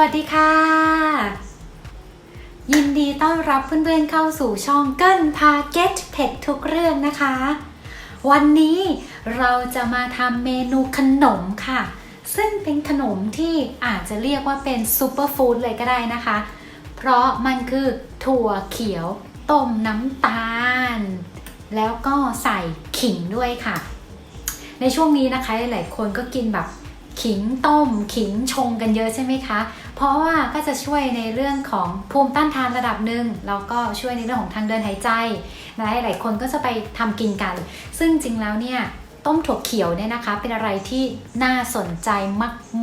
วัสดีค่ะ ยินดีต้อนรับเพื่อนๆเข้าสู่ช่องเกิลพาเก็ตเผ็ดทุกเรื่องนะคะ วันนี้เราจะมาทำเมนูขนมค่ะ ซึ่งเป็นขนมที่อาจจะเรียกว่าเป็นซูเปอร์ฟู้ดเลยก็ได้นะคะ เพราะมันคือถั่วเขียวต้มน้ำตาล แล้วก็ใส่ขิงด้วยค่ะ ในช่วงนี้นะคะหลายๆคนก็กินแบบ ขิงต้มขิงชงกันเยอะใช่ไหมคะ เพราะว่าก็จะช่วยในเรื่องของภูมิต้านทานระดับหนึ่งแล้วก็ช่วยในเรื่องของทางเดินหายใจนะหลายๆคนก็จะไปทำกินกัน ซึ่งจริงแล้วเนี่ยต้มถั่วเขียวเนี่ยนะคะ เป็นอะไรที่น่าสนใจ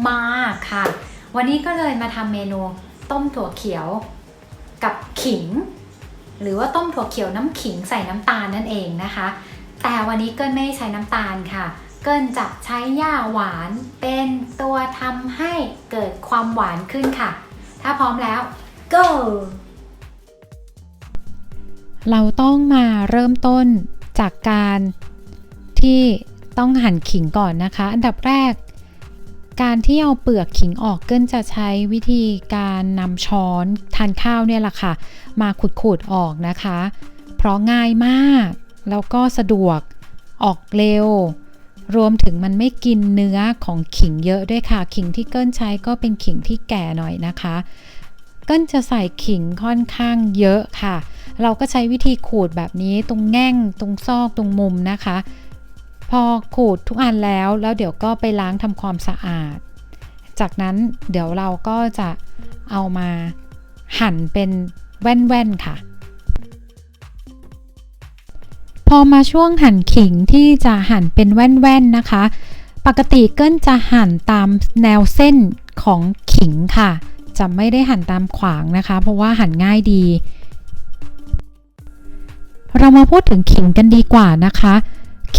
มากๆค่ะ วันนี้ก็เลยมาทำเมนูต้มถั่วเขียวกับขิง หรือว่าต้มถั่วเขียวน้ำขิงใส่น้ำตาลนั่นเองนะคะ แต่วันนี้เกิ้ลไม่ใช้น้ำตาลค่ะ เกิ้ลจะใช้หญ้าหวานเป็นตัวทำให้เกิดความหวานขึ้นค่ะ ถ้าพร้อมแล้ว go เราต้องมาเริ่มต้นจากการที่ต้องหั่นขิงก่อนนะคะ อันดับแรก การที่เอาเปลือกขิงออกเกินจะใช้วิธีการนำช้อนทานข้าวเนี่ยแหละค่ะ มาขูดๆออกนะคะ เพราะง่ายมาก แล้วก็สะดวกออกเร็ว รวมถึงมันไม่กินเนื้อของขิงเยอะด้วยค่ะ ขิงที่เกิ้ลใช้ก็เป็นขิงที่แก่หน่อยนะคะ เกิ้ลจะใส่ขิงค่อนข้างเยอะค่ะ เราก็ใช้วิธีขูดแบบนี้ตรงแง่งตรงซอกตรงมุมนะคะ พอขูดทุกอันแล้วแล้วเดี๋ยวก็ไปล้างทำความสะอาด จากนั้นเดี๋ยวเราก็จะเอามาหั่นเป็นแว่นๆค่ะ พอมาช่วงหั่นขิงที่จะหั่นเป็นแว่นๆนะคะ ปกติเกิ้ลจะหั่นตามแนวเส้นของขิงค่ะ จะไม่ได้หั่นตามขวางนะคะ เพราะว่าหั่นง่ายดี เรามาพูดถึงขิงกันดีกว่านะคะ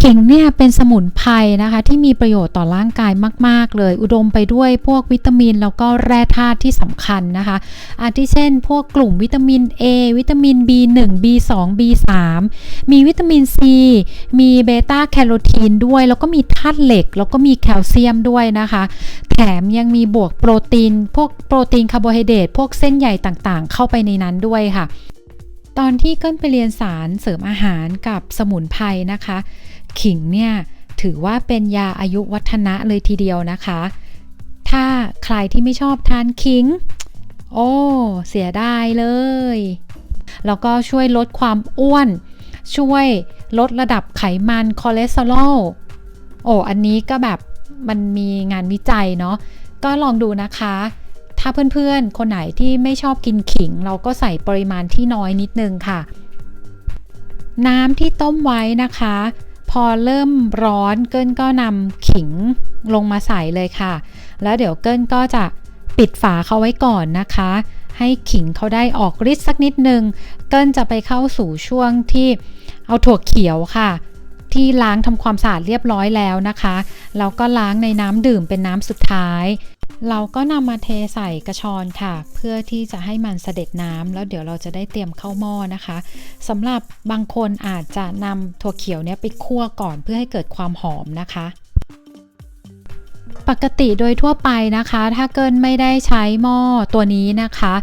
ขิงเนี่ยเป็นสมุนไพรนะคะ ที่มีประโยชน์ต่อร่างกายมาก ๆ เลย อุดมไปด้วยพวกวิตามินแล้วก็แร่ธาตุที่สำคัญนะคะอาทิเช่น พวกกลุ่มวิตามิน A วิตามิน B1 B2 B3 มีวิตามิน C มีเบต้าแคโรทีนด้วย แล้วก็มีธาตุเหล็ก แล้วก็มีแคลเซียมด้วยนะคะ แถมยังมีบวกโปรตีน พวกโปรตีนคาร์โบไฮเดรตพวกเส้นใหญ่ต่างๆ เข้าไปในนั้นด้วยค่ะ ตอนที่เกิ้ลไปเรียนสารเสริมอาหารกับสมุนไพรนะคะ ขิงเนี่ยถือว่าเป็นยาอายุวัฒนะเลยทีเดียวนะคะ ถ้าใครที่ไม่ชอบทานขิง โอ้ เสียดายเลย แล้วก็ช่วยลดความอ้วน ช่วยลดระดับไขมันคอเลสเตอรอล โอ้ อันนี้ก็แบบมันมีงานวิจัยเนาะ ก็ลองดูนะคะ ถ้าเพื่อนๆ คนไหนที่ไม่ชอบกินขิง เราก็ใส่ปริมาณที่น้อยนิดนึงค่ะ น้ำที่ต้มไว้นะคะ พอเริ่มร้อนเกิ้ลก็นำขิงลงมาใส่เลยค่ะ แล้วเดี๋ยวเกิ้ลก็จะปิดฝาเขาไว้ก่อนนะคะ ให้ขิงเขาได้ออกฤทธิ์สักนิดนึง เกิ้ลจะไปเข้าสู่ช่วงที่เอาถั่วเขียวค่ะที่ล้างทำความสะอาดเรียบร้อยแล้วนะคะ แล้วก็ล้างในน้ำดื่มเป็นน้ำสุดท้าย เราก็นำมาเทใส่กระชอนค่ะ เพื่อที่จะให้มันเสด็จน้ำแล้วเดี๋ยวเราจะได้เตรียมเข้าหม้อนะคะสำหรับบางคนอาจจะนำถั่วเขียวเนี้ยไปคั่วก่อนเพื่อให้เกิดความหอมนะคะปกติโดยทั่วไปนะคะ ถ้าเกินไม่ได้ใช้หม้อตัวนี้นะคะ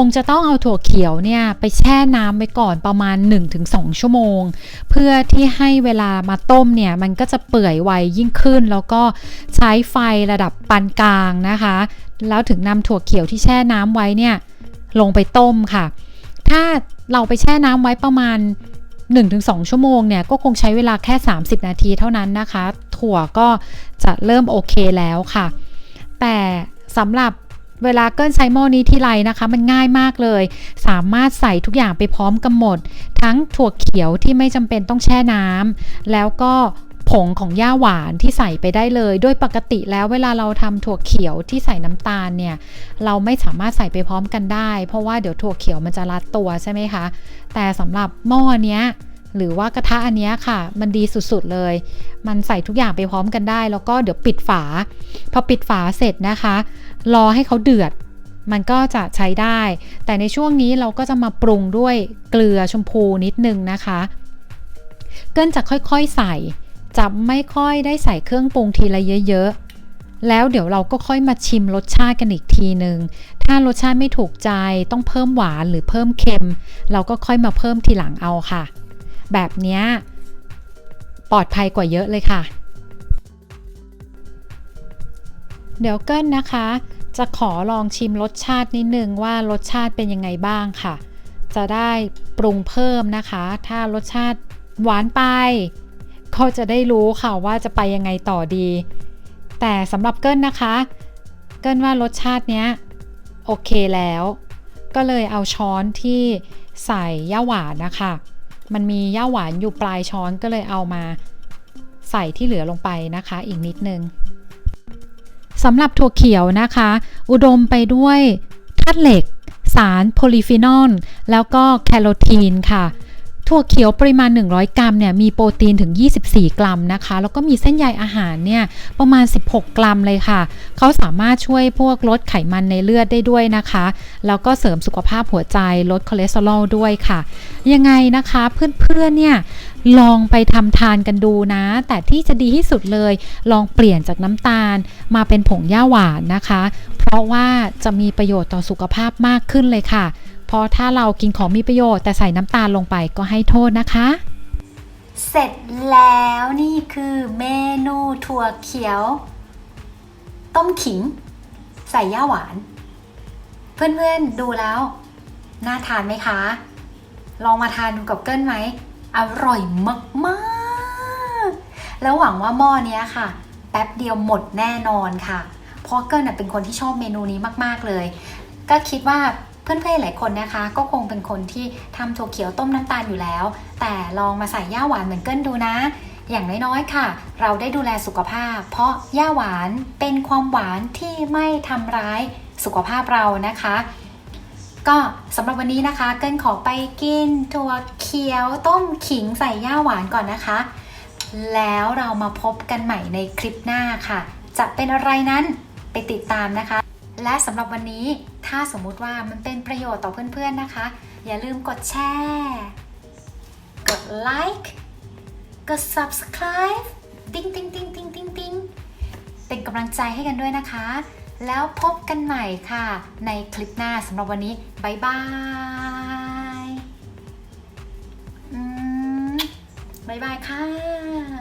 คงจะต้องเอาถั่วเขียวเนี่ยไปแช่น้ำไว้ก่อนประมาณ 1-2 ชั่วโมง เพื่อที่ให้เวลามาต้มเนี่ยมันก็จะเปื่อยไวยิ่งขึ้น แล้วก็ใช้ไฟระดับปานกลางนะคะ แล้วถึงนำถั่วเขียวที่แช่น้ำไว้เนี่ยลงไปต้มค่ะ ถ้าเราไปแช่น้ำไว้ประมาณ 1-2 ชั่วโมงเนี่ยก็คงใช้เวลาแค่ 30 นาทีเท่านั้นนะคะ ถั่วก็จะเริ่มโอเคแล้วค่ะ แต่สำหรับ เวลาเกิ้ลใช้หม้อนี้ที่ไรนะคะ มันง่ายมากเลย สามารถใส่ทุกอย่างไปพร้อมกันหมด ทั้งถั่วเขียวที่ไม่จำเป็นต้องแช่น้ำแล้วก็ผงของย่าหวานที่ใส่ไปได้เลย โดยปกติแล้วเวลาเราทำถั่วเขียวที่ใส่น้ำตาลเนี่ย เราไม่สามารถใส่ไปพร้อมกันได้ เพราะว่าเดี๋ยวถั่วเขียวมันจะรัดตัวใช่ไหมคะ แต่สำหรับหม้อเนี้ยหรือว่ากระทะอันนี้ค่ะ มันดีสุดๆเลย มันใส่ทุกอย่างไปพร้อมกันได้ แล้วก็เดี๋ยวปิดฝา พอปิดฝาเสร็จนะคะ รอให้เขาเดือด มันก็จะใช้ได้ แต่ในช่วงนี้เราก็จะมาปรุงด้วยเกลือชมพูนิดนึงนะคะ เกิ้ลจะค่อยๆใส่จะไม่ค่อยได้ใส่เครื่องปรุงทีละเยอะๆ แล้วเดี๋ยวเราก็ค่อยมาชิมรสชาติกันอีกทีหนึ่ง ถ้ารสชาติไม่ถูกใจต้องเพิ่มหวานหรือเพิ่มเค็ม เราก็ค่อยมาเพิ่มทีหลังเอาค่ะ แบบนี้ปลอดภัยกว่าเยอะเลยค่ะ เดี๋ยวเกิ้ลนะคะ จะขอลองชิมรสชาตินิดนึงว่ารสชาติเป็นยังไงบ้างค่ะ จะได้ปรุงเพิ่มนะคะ ถ้ารสชาติหวานไป ก็จะได้รู้ค่ะว่าจะไปยังไงต่อดี แต่สำหรับเกิ้ลนะคะ เกิ้ลว่ารสชาติเนี้ยโอเคแล้ว ก็เลยเอาช้อนที่ใส่ย่าหวานนะคะ มันมีย่าหวานอยู่ปลายช้อนก็เลยเอามาใส่ที่เหลือลงไปนะคะ อีกนิดนึง สำหรับถั่วเขียวนะคะ อุดมไปด้วยธาตุเหล็ก สารโพลีฟีนอล แล้วก็แคโรทีนค่ะถั่วเขียวปริมาณ 100 กรัมเนี่ยมีโปรตีนถึง 24 กรัมนะคะ แล้วก็มีเส้นใยอาหารเนี่ยประมาณ 16 กรัมเลยค่ะ เขาสามารถช่วยพวกลดไขมันในเลือดได้ด้วยนะคะ แล้วก็เสริมสุขภาพหัวใจลดคอเลสเตอรอลด้วยค่ะ ยังไงนะคะเพื่อนๆเนี่ย ลองไปทำทานกันดูนะ แต่ที่จะดีที่สุดเลย ลองเปลี่ยนจากน้ำตาลมาเป็นผงย่าหวานนะคะ เพราะว่าจะมีประโยชน์ต่อสุขภาพมากขึ้นเลยค่ะ เพราะถ้าเรากินของมีประโยชน์แต่ใส่น้ำตาลลงไปก็ให้โทษนะคะเสร็จแล้วนี่คือเมนูถั่วเขียว ต้มขิง ใส่ย่าหวาน เพื่อนๆดูแล้ว น่าทานไหมคะ ลองมาทานดูกับเกิ้ลไหม อร่อยมากๆ แล้วหวังว่าหม้อเนี้ยค่ะ แป๊บเดียวหมดแน่นอนค่ะ เพราะเกิ้ลน่ะเป็นคนที่ชอบเมนูนี้มากๆเลย ก็คิดว่าเพื่อนๆหลายคนนะคะ ก็คงเป็นคนที่ทำถั่วเขียวต้มน้ำตาลอยู่แล้ว แต่ลองมาใส่ย่าหวานเหมือนเกิ้ลดูนะ อย่างน้อยๆค่ะ เราได้ดูแลสุขภาพ เพราะย่าหวานเป็นความหวานที่ไม่ทำร้ายสุขภาพเรานะคะ ก็สำหรับวันนี้นะคะ เกิ้ลขอไปกินถั่วเขียวต้มขิงใส่ย่าหวานก่อนนะคะ แล้วเรามาพบกันใหม่ในคลิปหน้าค่ะ จะเป็นอะไรนั้นไปติดตามนะคะ และสำหรับวันนี้ถ้าสมมุติว่ามันเป็นประโยชน์ต่อเพื่อนๆนะคะ อย่าลืมกดแชร์ กดไลค์กด subscribe ติ๊งติ๊งติ๊งติ๊งติ๊งติ๊งเป็นกำลังใจให้กันด้วยนะคะ แล้วพบกันใหม่ค่ะ ในคลิปหน้าสำหรับวันนี้บายบายบายบายค่ะ